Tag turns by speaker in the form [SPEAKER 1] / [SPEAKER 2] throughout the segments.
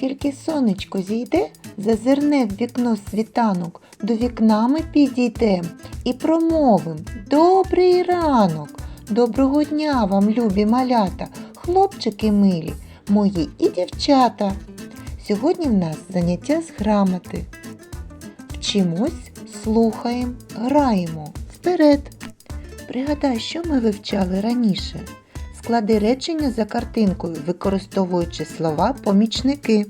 [SPEAKER 1] Тільки сонечко зійде, зазирне в вікно світанок, до вікна ми підійдем і промовим Добрий ранок! Доброго дня вам, любі малята, хлопчики милі, мої і дівчата. Сьогодні в нас заняття з грамоти. Вчимось, слухаємо, граємо. Вперед! Пригадай, що ми вивчали раніше. Склади речення за картинкою, використовуючи слова помічники.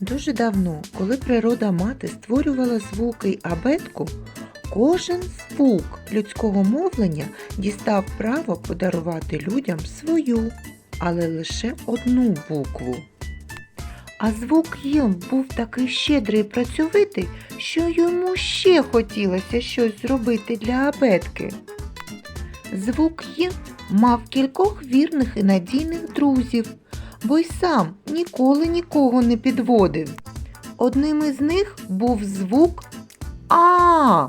[SPEAKER 1] Дуже давно, коли природа мати створювала звуки й абетку, кожен звук людського мовлення дістав право подарувати людям свою, але лише одну букву. А звук «й» був такий щедрий і працьовитий, що йому ще хотілося щось зробити для абетки. Звук «й» мав кількох вірних і надійних друзів, бо й сам ніколи нікого не підводив. Одним із них був звук А.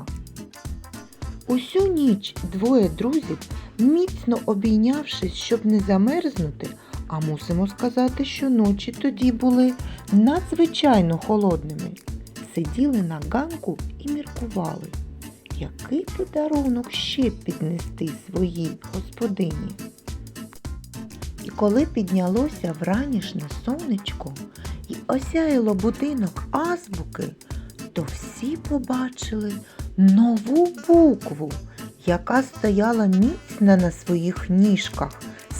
[SPEAKER 1] Усю ніч двоє друзів, міцно обійнявшись, щоб не замерзнути, а мусимо сказати, що ночі тоді були надзвичайно холодними, сиділи на ганку і міркували, який подарунок ще піднести своїй господині. І коли піднялося вранішнє сонечко і осяяло будинок азбуки, то всі побачили нову букву, яка стояла міцно на своїх ніжках,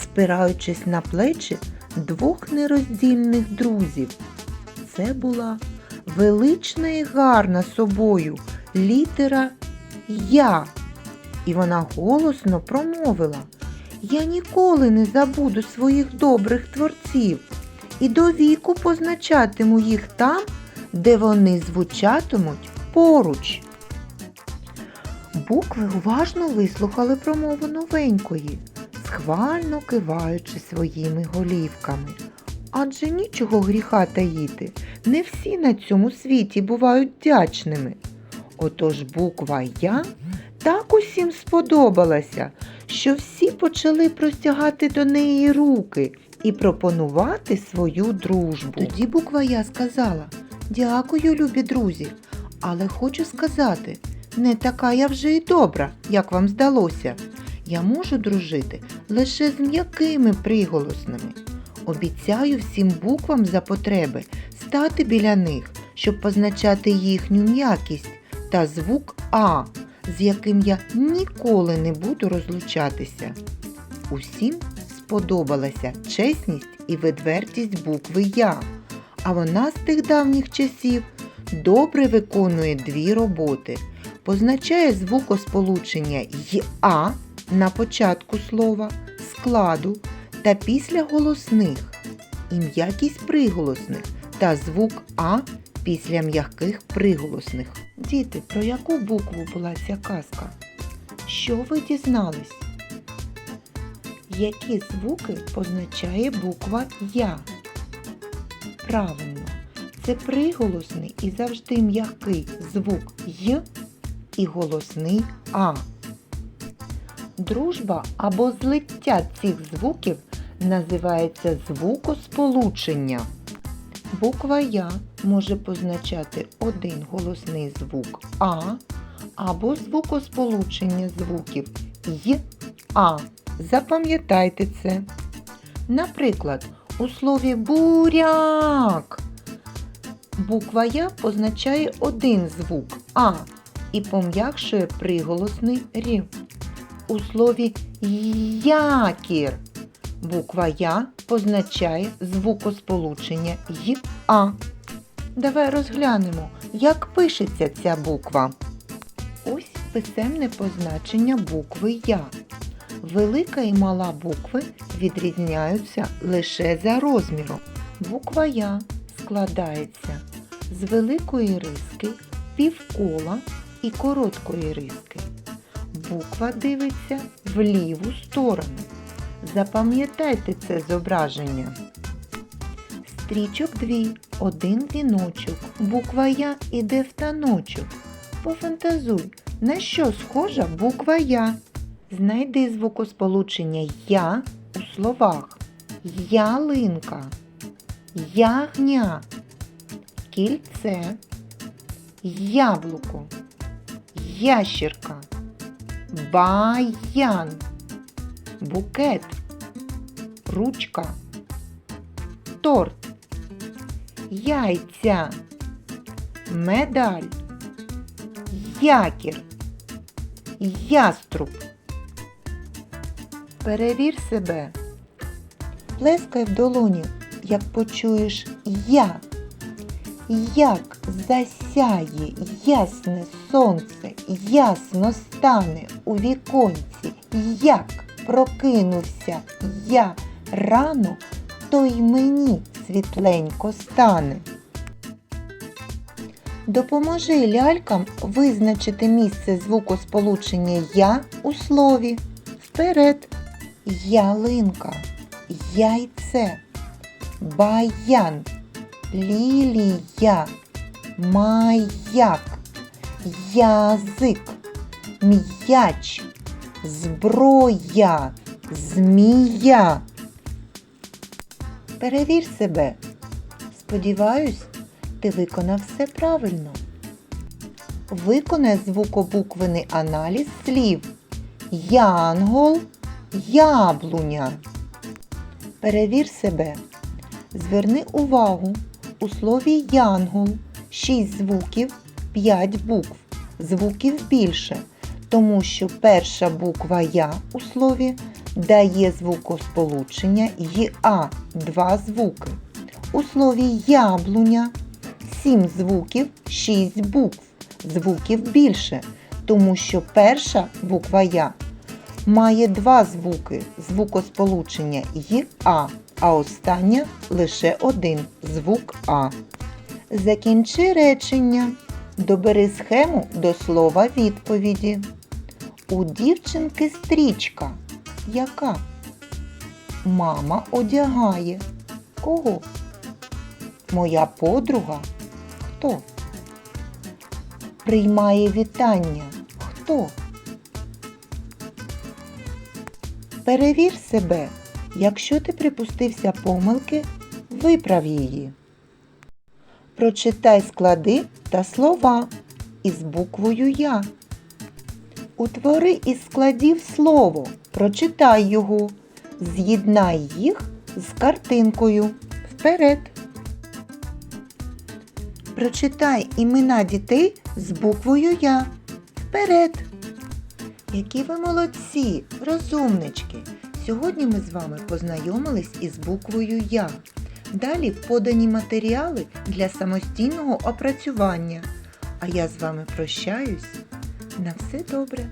[SPEAKER 1] спираючись на плечі двох нероздільних друзів. Це була велична і гарна собою літера Я. І вона голосно промовила. Я ніколи не забуду своїх добрих творців і до віку позначатиму їх там, де вони звучатимуть поруч. Букви уважно вислухали промову новенької, схвально киваючи своїми голівками. Адже нічого гріха таїти, не всі на цьому світі бувають вдячними. Отож буква Я так усім сподобалася, що всі почали простягати до неї руки і пропонувати свою дружбу. Тоді буква Я сказала Дякую, любі друзі, але хочу сказати, не така я вже й добра, як вам здалося. Я можу дружити лише з м'якими приголосними. Обіцяю всім буквам за потреби стати біля них, щоб позначати їхню м'якість та звук А, з яким я ніколи не буду розлучатися. Усім сподобалася чесність і відвертість букви Я, а вона з тих давніх часів добре виконує дві роботи. Позначає звукосполучення «й-а» на початку слова, складу та після голосних, і м'якість приголосних та звук А після м'яких приголосних. Діти, про яку букву була ця казка? Що ви дізнались? Які звуки позначає буква Я? Правильно, це приголосний і завжди м'який звук Й і голосний А. Дружба або злиття цих звуків називається звукосполучення. Буква Я може позначати один голосний звук А або звукосполучення звуків Й А. Запам'ятайте це. Наприклад, у слові буряк буква Я позначає один звук А і пом'якшує приголосний Р. У слові якір буква Я позначає звукосполучення й. Давай розглянемо, як пишеться ця буква. Ось писемне позначення букви Я. Велика і мала букви відрізняються лише за розміром. Буква Я складається з великої риски, півкола і короткої риски. Буква дивиться в ліву сторону. Запам'ятайте це зображення. Стрічок дві, один віночок, буква Я іде в таночок. Пофантазуй, на що схожа буква Я? Знайди звукосполучення Я у словах. Ялинка, ягня, кільце, яблуко, ящерка, баян, букет, ручка, торт, яйця, медаль, якір, яструб. Перевір себе. Плескай в долоні, як почуєш я. Як засяє ясне сонце, ясно стане у віконці, як прокинувся я рано, то й мені світленько стане. Допоможи лялькам визначити місце звукосполучення я у слові. Вперед. Ялинка, яйце, баян, лілія, маяк, язик, м'яч, зброя, змія. Перевір себе. Сподіваюсь, ти виконав все правильно. Виконай звукобуквений аналіз слів Янгол, яблуня. Перевір себе. Зверни увагу. У слові янгол 6 звуків, 5 букв. Звуків більше, тому що перша буква Я у слові дає звукосполучення ЄА 2 звуки. У слові яблуня 7 звуків, 6 букв. Звуків більше, тому що перша буква Я має два звуки звукосполучення ЄА, а остання лише один звук А. Закінчи речення. Добери схему до слова відповіді. У дівчинки стрічка. Яка? Мама одягає. Кого? Моя подруга. Хто? Приймає вітання. Хто? Перевір себе. Якщо ти припустився помилки, виправ її. Прочитай склади та слова із буквою Я. Утвори із складів слово. Прочитай його. З'єднай їх з картинкою. Вперед. Прочитай імена дітей з буквою Я. Вперед. Які ви молодці, розумнички! Сьогодні ми з вами познайомились із буквою Я. Далі подані матеріали для самостійного опрацювання. А я з вами прощаюсь. На все добре!